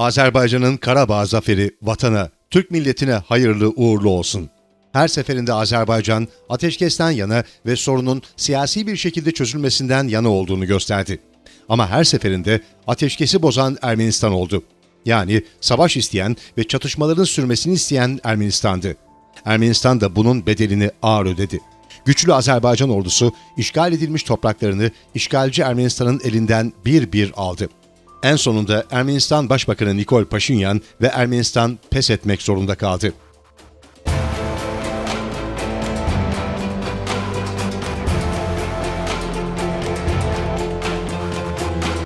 Azerbaycan'ın Karabağ zaferi vatana, Türk milletine hayırlı uğurlu olsun. Her seferinde Azerbaycan ateşkesten yana ve sorunun siyasi bir şekilde çözülmesinden yana olduğunu gösterdi. Ama her seferinde ateşkesi bozan Ermenistan oldu. Yani savaş isteyen ve çatışmaların sürmesini isteyen Ermenistan'dı. Ermenistan da bunun bedelini ağır ödedi. Güçlü Azerbaycan ordusu işgal edilmiş topraklarını işgalci Ermenistan'ın elinden bir bir aldı. En sonunda Ermenistan Başbakanı Nikol Paşinyan ve Ermenistan pes etmek zorunda kaldı.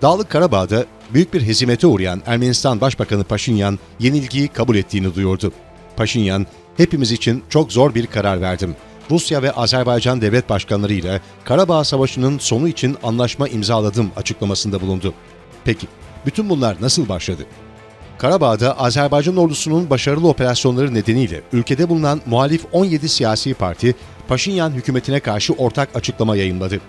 Dağlık Karabağ'da büyük bir hezimete uğrayan Ermenistan Başbakanı Paşinyan yenilgiyi kabul ettiğini duyurdu. Paşinyan, hepimiz için çok zor bir karar verdim. Rusya ve Azerbaycan devlet başkanları ile Karabağ Savaşı'nın sonu için anlaşma imzaladım açıklamasında bulundu. Peki, bütün bunlar nasıl başladı? Karabağ'da Azerbaycan ordusunun başarılı operasyonları nedeniyle ülkede bulunan muhalif 17 siyasi parti, Paşinyan hükümetine karşı ortak açıklama yayınladı.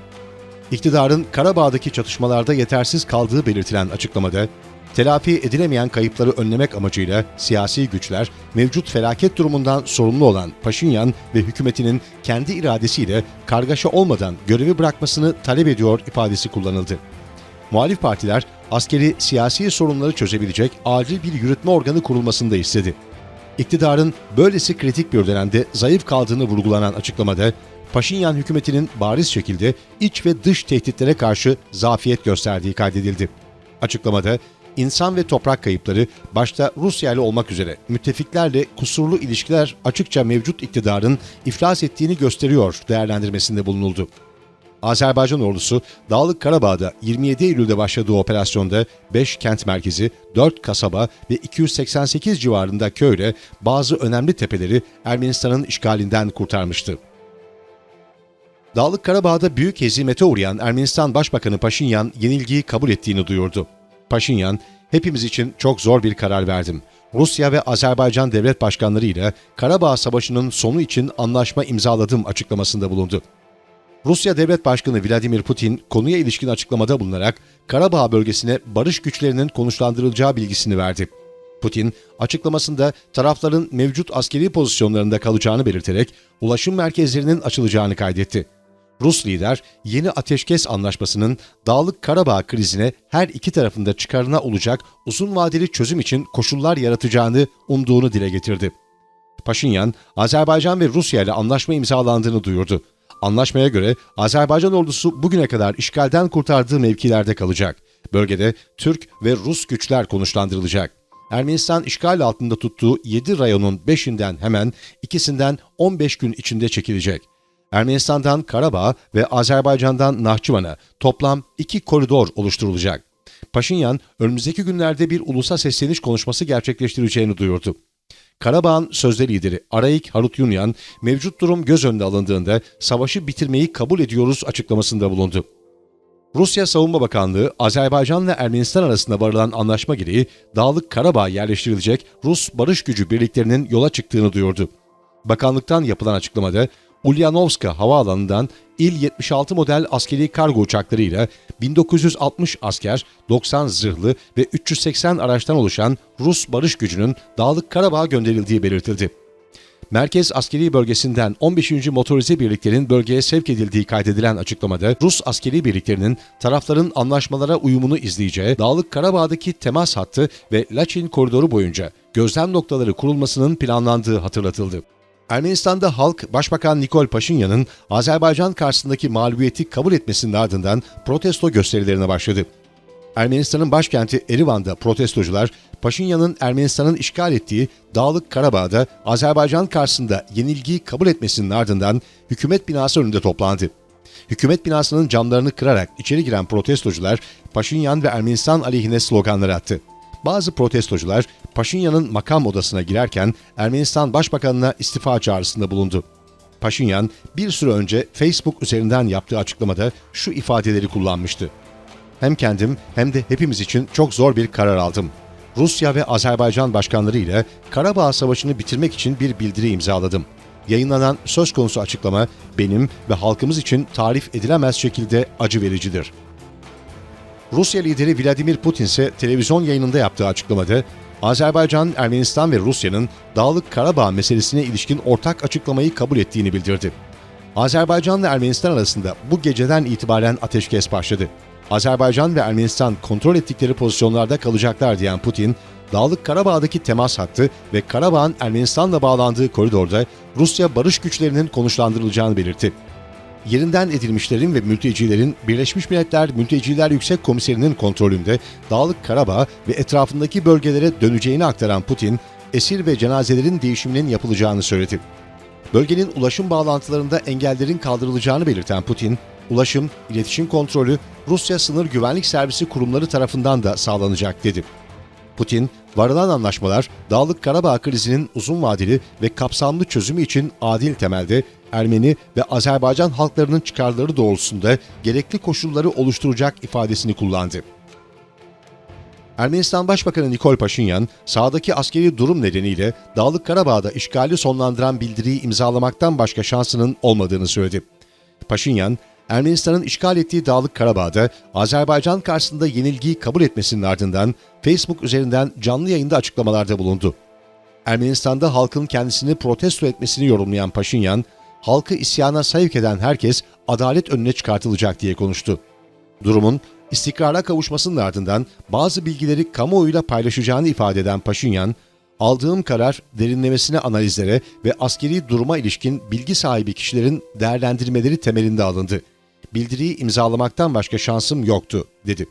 İktidarın Karabağ'daki çatışmalarda yetersiz kaldığı belirtilen açıklamada, telafi edilemeyen kayıpları önlemek amacıyla siyasi güçler mevcut felaket durumundan sorumlu olan Paşinyan ve hükümetinin kendi iradesiyle kargaşa olmadan görevi bırakmasını talep ediyor ifadesi kullanıldı. Muhalif partiler askeri siyasi sorunları çözebilecek acil bir yürütme organı kurulmasını da istedi. İktidarın böylesi kritik bir dönemde zayıf kaldığını vurgulanan açıklamada Paşinyan hükümetinin bariz şekilde iç ve dış tehditlere karşı zafiyet gösterdiği kaydedildi. Açıklamada insan ve toprak kayıpları başta Rusya ile olmak üzere müttefiklerle kusurlu ilişkiler açıkça mevcut iktidarın iflas ettiğini gösteriyor değerlendirmesinde bulunuldu. Azerbaycan ordusu Dağlık Karabağ'da 27 Eylül'de başladığı operasyonda 5 kent merkezi, 4 kasaba ve 288 civarında köyle bazı önemli tepeleri Ermenistan'ın işgalinden kurtarmıştı. Dağlık Karabağ'da büyük hezimete uğrayan Ermenistan Başbakanı Paşinyan yenilgiyi kabul ettiğini duyurdu. Paşinyan, hepimiz için çok zor bir karar verdim. Rusya ve Azerbaycan devlet başkanları ile Karabağ Savaşı'nın sonu için anlaşma imzaladım açıklamasında bulundu. Rusya Devlet Başkanı Vladimir Putin konuya ilişkin açıklamada bulunarak Karabağ bölgesine barış güçlerinin konuşlandırılacağı bilgisini verdi. Putin açıklamasında tarafların mevcut askeri pozisyonlarında kalacağını belirterek ulaşım merkezlerinin açılacağını kaydetti. Rus lider yeni ateşkes anlaşmasının Dağlık Karabağ krizine her iki tarafında çıkarına olacak uzun vadeli çözüm için koşullar yaratacağını umduğunu dile getirdi. Paşinyan, Azerbaycan ve Rusya ile anlaşma imzalandığını duyurdu. Anlaşmaya göre Azerbaycan ordusu bugüne kadar işgalden kurtardığı mevkilerde kalacak. Bölgede Türk ve Rus güçler konuşlandırılacak. Ermenistan işgal altında tuttuğu 7 rayonun 5'inden hemen ikisinden 15 gün içinde çekilecek. Ermenistan'dan Karabağ ve Azerbaycan'dan Nahçıvan'a toplam iki koridor oluşturulacak. Paşinyan önümüzdeki günlerde bir ulusa sesleniş konuşması gerçekleştireceğini duyurdu. Karabağ'ın sözde lideri Arayik Harutyunyan, mevcut durum göz önüne alındığında savaşı bitirmeyi kabul ediyoruz açıklamasında bulundu. Rusya Savunma Bakanlığı, Azerbaycan ve Ermenistan arasında varılan anlaşma gereği Dağlık Karabağ yerleştirilecek Rus barış gücü birliklerinin yola çıktığını duyurdu. Bakanlıktan yapılan açıklamada, Ulyanovska havaalanından İl-76 model askeri kargo uçaklarıyla 1960 asker, 90 zırhlı ve 380 araçtan oluşan Rus barış gücünün Dağlık Karabağ'a gönderildiği belirtildi. Merkez askeri bölgesinden 15. motorize birliklerin bölgeye sevk edildiği kaydedilen açıklamada Rus askeri birliklerinin tarafların anlaşmalara uyumunu izleyeceği Dağlık Karabağ'daki temas hattı ve Laçin koridoru boyunca gözlem noktaları kurulmasının planlandığı hatırlatıldı. Ermenistan'da halk Başbakan Nikol Paşinyan'ın Azerbaycan karşısındaki mağlubiyeti kabul etmesinin ardından protesto gösterilerine başladı. Ermenistan'ın başkenti Erivan'da protestocular Paşinyan'ın Ermenistan'ın işgal ettiği Dağlık Karabağ'da Azerbaycan karşısında yenilgiyi kabul etmesinin ardından hükümet binası önünde toplandı. Hükümet binasının camlarını kırarak içeri giren protestocular Paşinyan ve Ermenistan aleyhine sloganlar attı. Bazı protestocular Paşinyan'ın makam odasına girerken Ermenistan Başbakanı'na istifa çağrısında bulundu. Paşinyan bir süre önce Facebook üzerinden yaptığı açıklamada şu ifadeleri kullanmıştı. Hem kendim hem de hepimiz için çok zor bir karar aldım. Rusya ve Azerbaycan başkanları ile Karabağ Savaşı'nı bitirmek için bir bildiri imzaladım. Yayınlanan söz konusu açıklama benim ve halkımız için tarif edilemez şekilde acı vericidir. Rusya lideri Vladimir Putin ise televizyon yayınında yaptığı açıklamada Azerbaycan, Ermenistan ve Rusya'nın Dağlık Karabağ meselesine ilişkin ortak açıklamayı kabul ettiğini bildirdi. Azerbaycan ve Ermenistan arasında bu geceden itibaren ateşkes başladı. Azerbaycan ve Ermenistan kontrol ettikleri pozisyonlarda kalacaklar diyen Putin, Dağlık Karabağ'daki temas hattı ve Karabağ'ın Ermenistan'la bağlandığı koridorda Rusya barış güçlerinin konuşlandırılacağını belirtti. Yerinden edilmişlerin ve mültecilerin Birleşmiş Milletler Mülteciler Yüksek Komiserinin kontrolünde Dağlık Karabağ ve etrafındaki bölgelere döneceğini aktaran Putin, esir ve cenazelerin değişiminin yapılacağını söyledi. Bölgenin ulaşım bağlantılarında engellerin kaldırılacağını belirten Putin, ulaşım, iletişim kontrolü Rusya Sınır Güvenlik Servisi kurumları tarafından da sağlanacak dedi. Putin, varılan anlaşmalar Dağlık Karabağ krizinin uzun vadeli ve kapsamlı çözümü için adil temelde Ermeni ve Azerbaycan halklarının çıkarları doğrultusunda gerekli koşulları oluşturacak ifadesini kullandı. Ermenistan Başbakanı Nikol Paşinyan, sahadaki askeri durum nedeniyle Dağlık Karabağ'da işgali sonlandıran bildiriyi imzalamaktan başka şansının olmadığını söyledi. Paşinyan, Ermenistan'ın işgal ettiği Dağlık Karabağ'da Azerbaycan karşısında yenilgiyi kabul etmesinin ardından Facebook üzerinden canlı yayında açıklamalarda bulundu. Ermenistan'da halkın kendisini protesto etmesini yorumlayan Paşinyan, halkı isyana sevk eden herkes adalet önüne çıkartılacak diye konuştu. Durumun istikrara kavuşmasının ardından bazı bilgileri kamuoyuyla paylaşacağını ifade eden Paşinyan, aldığım karar derinlemesine analizlere ve askeri duruma ilişkin bilgi sahibi kişilerin değerlendirmeleri temelinde alındı. Bildiriyi imzalamaktan başka şansım yoktu, dedi.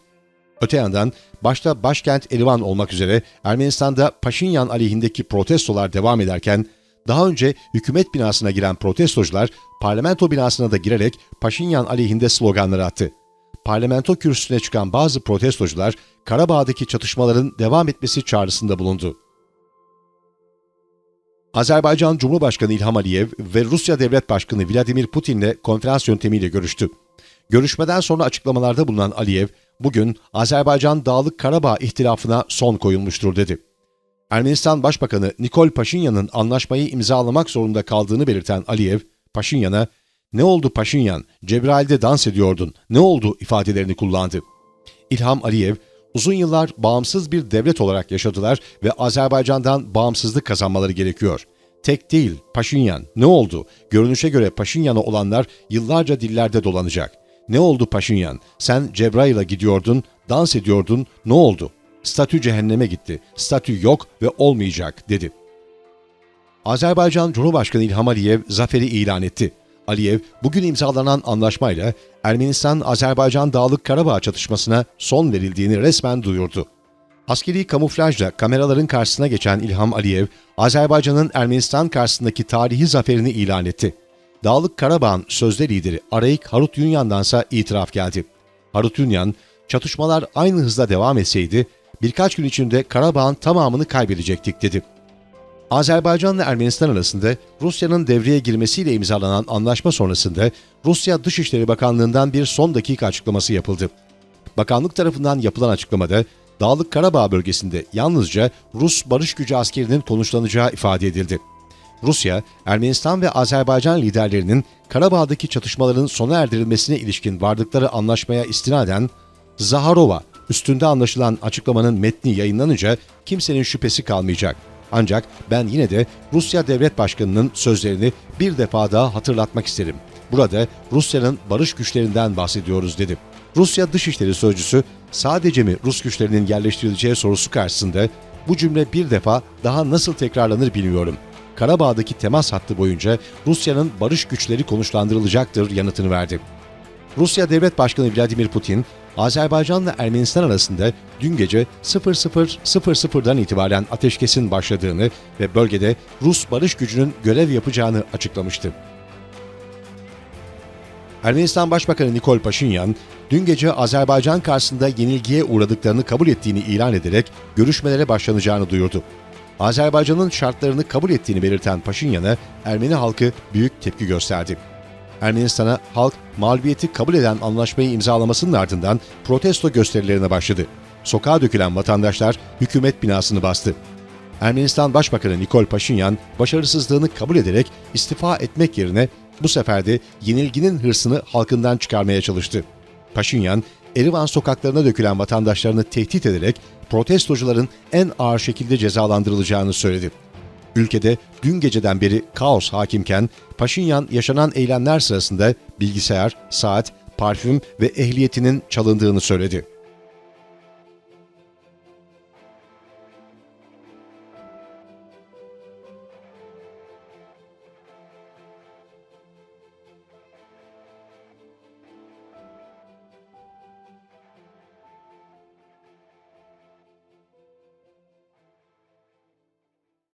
Öte yandan başta başkent Erivan olmak üzere Ermenistan'da Paşinyan aleyhindeki protestolar devam ederken daha önce hükümet binasına giren protestocular parlamento binasına da girerek Paşinyan aleyhinde sloganlar attı. Parlamento kürsüsüne çıkan bazı protestocular Karabağ'daki çatışmaların devam etmesi çağrısında bulundu. Azerbaycan Cumhurbaşkanı İlham Aliyev ve Rusya Devlet Başkanı Vladimir Putin'le konferans yöntemiyle görüştü. Görüşmeden sonra açıklamalarda bulunan Aliyev, bugün Azerbaycan Dağlık Karabağ ihtilafına son koyulmuştur dedi. Ermenistan Başbakanı Nikol Paşinyan'ın anlaşmayı imzalamak zorunda kaldığını belirten Aliyev, Paşinyan'a "Ne oldu Paşinyan? Cebrail'de dans ediyordun. Ne oldu?" ifadelerini kullandı. İlham Aliyev, uzun yıllar bağımsız bir devlet olarak yaşadılar ve Azerbaycan'dan bağımsızlık kazanmaları gerekiyor. Tek değil, Paşinyan. Ne oldu? Görünüşe göre Paşinyan'a olanlar yıllarca dillerde dolanacak. Ne oldu Paşinyan? Sen Cebrail'a gidiyordun, dans ediyordun. Ne oldu? Statü cehenneme gitti. Statü yok ve olmayacak dedi. Azerbaycan Cumhurbaşkanı İlham Aliyev zaferi ilan etti. Aliyev, bugün imzalanan anlaşmayla Ermenistan-Azerbaycan Dağlık Karabağ çatışmasına son verildiğini resmen duyurdu. Askeri kamuflajla kameraların karşısına geçen İlham Aliyev, Azerbaycan'ın Ermenistan karşısındaki tarihi zaferini ilan etti. Dağlık Karabağ'ın sözde lideri Arayik Harut Yunyan'dansa itiraf geldi. Harut Yunyan, çatışmalar aynı hızla devam etseydi, birkaç gün içinde Karabağ'ın tamamını kaybedecektik dedi. Azerbaycan ve Ermenistan arasında Rusya'nın devreye girmesiyle imzalanan anlaşma sonrasında Rusya Dışişleri Bakanlığı'ndan bir son dakika açıklaması yapıldı. Bakanlık tarafından yapılan açıklamada Dağlık Karabağ bölgesinde yalnızca Rus barış gücü askerinin konuşlanacağı ifade edildi. Rusya, Ermenistan ve Azerbaycan liderlerinin Karabağ'daki çatışmaların sona erdirilmesine ilişkin vardıkları anlaşmaya istinaden Zaharova üstünde anlaşılan açıklamanın metni yayınlanınca kimsenin şüphesi kalmayacak. Ancak ben yine de Rusya Devlet Başkanı'nın sözlerini bir defa daha hatırlatmak isterim. Burada Rusya'nın barış güçlerinden bahsediyoruz dedi. Rusya Dışişleri Sözcüsü sadece mi Rus güçlerinin yerleştirileceği sorusu karşısında bu cümle bir defa daha nasıl tekrarlanır bilmiyorum. Karabağ'daki temas hattı boyunca Rusya'nın barış güçleri konuşlandırılacaktır yanıtını verdi. Rusya Devlet Başkanı Vladimir Putin, Azerbaycan ve Ermenistan arasında dün gece 00.00'dan itibaren ateşkesin başladığını ve bölgede Rus barış gücünün görev yapacağını açıklamıştı. Ermenistan Başbakanı Nikol Paşinyan, dün gece Azerbaycan karşısında yenilgiye uğradıklarını kabul ettiğini ilan ederek görüşmelere başlanacağını duyurdu. Azerbaycan'ın şartlarını kabul ettiğini belirten Paşinyan'a Ermeni halkı büyük tepki gösterdi. Ermenistan'a halk mağlubiyeti kabul eden anlaşmayı imzalamasının ardından protesto gösterilerine başladı. Sokağa dökülen vatandaşlar hükümet binasını bastı. Ermenistan Başbakanı Nikol Paşinyan başarısızlığını kabul ederek istifa etmek yerine bu sefer de yenilginin hırsını halkından çıkarmaya çalıştı. Paşinyan, Erivan sokaklarına dökülen vatandaşlarını tehdit ederek protestocuların en ağır şekilde cezalandırılacağını söyledi. Ülkede dün geceden beri kaos hakimken Paşinyan yaşanan eylemler sırasında bilgisayar, saat, parfüm ve ehliyetinin çalındığını söyledi.